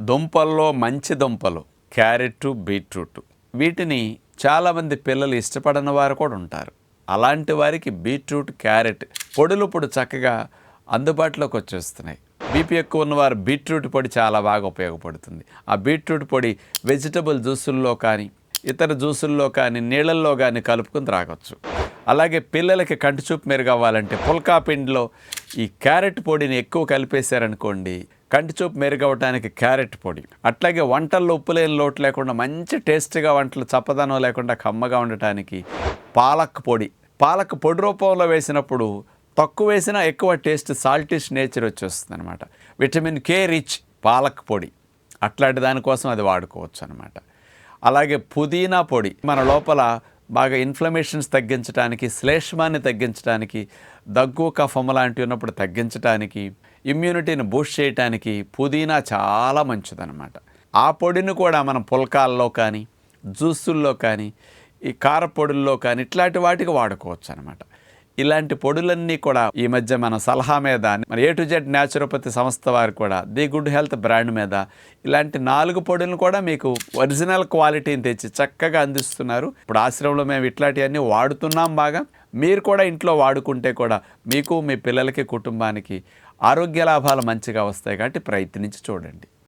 దుంపల్లో మంచి దుంపలు carrot beetroot. వీటిని చాలామంది పిల్లలు ఇష్టపడని వారు కూడా ఉంటారు. అలాంటి వారికి బీట్రూట్ క్యారెట్ పొడులు పొడి చక్కగా అందుబాటులోకి వచ్చేస్తున్నాయి. బీపీ ఎక్కువ ఉన్నవారు బీట్రూట్ పొడి చాలా బాగా ఉపయోగపడుతుంది. ఆ బీట్రూట్ పొడి వెజిటబుల్ జ్యూసుల్లో కానీ ఇతర జ్యూసుల్లో కానీ నీళ్ళల్లో కానీ కలుపుకొని త్రాగొచ్చు. అలాగే పిల్లలకి కంటి చూపు మెరుగవ్వాలంటే పుల్కా పిండిలో ఈ క్యారెట్ పొడిని ఎక్కువ కలిపేశారనుకోండి కంటి చూపు మెరుగవటానికి క్యారెట్ పొడి. అట్లాగే వంటల్లో ఉప్పు లేని లోటు లేకుండా మంచి టేస్ట్గా వంటలు చప్పదనం లేకుండా కమ్మగా ఉండటానికి పాలక్ పొడి. పాలక్ పొడి రూపంలో వేసినప్పుడు తక్కువ వేసినా ఎక్కువ టేస్ట్ సాల్టిష్ నేచర్ వచ్చేస్తుంది అనమాట విటమిన్ కే రిచ్ పాలక్ పొడి. అట్లాంటి దానికోసం అది వాడుకోవచ్చు అనమాట అలాగే పుదీనా పొడి. మన లోపల బాగా ఇన్ఫ్లమేషన్స్ తగ్గించడానికి శ్లేష్మాన్ని తగ్గించడానికి దగ్గు కఫం లాంటివి ఉన్నప్పుడు తగ్గించడానికి ఇమ్యూనిటీని బూస్ట్ చేయడానికి పుదీనా చాలా మంచిదన్నమాట. ఆ పొడిని కూడా మనం పుల్కాల్లో కానీ జ్యూసుల్లో కానీ ఈ కారపొడుల్లో కానీ ఇట్లాంటి వాటికి వాడుకోవచ్చు అనమాట ఇలాంటి పొడులన్నీ కూడా ఈ మధ్య మన సలహా మీద మన ఏ టు జెడ్ న్యాచురోపతి సంస్థ వారు కూడా ది గుడ్ హెల్త్ బ్రాండ్ మీద ఇలాంటి నాలుగు పొడులను కూడా మీకు ఒరిజినల్ క్వాలిటీని తెచ్చి చక్కగా అందిస్తున్నారు. ఇప్పుడు ఆశ్రమంలో మేము ఇట్లాంటివన్నీ వాడుతున్నాం బాగా. మీరు కూడా ఇంట్లో వాడుకుంటే కూడా మీకు మీ పిల్లలకి కుటుంబానికి ఆరోగ్య లాభాలు మంచిగా వస్తాయి కాబట్టి ప్రయత్నించి చూడండి.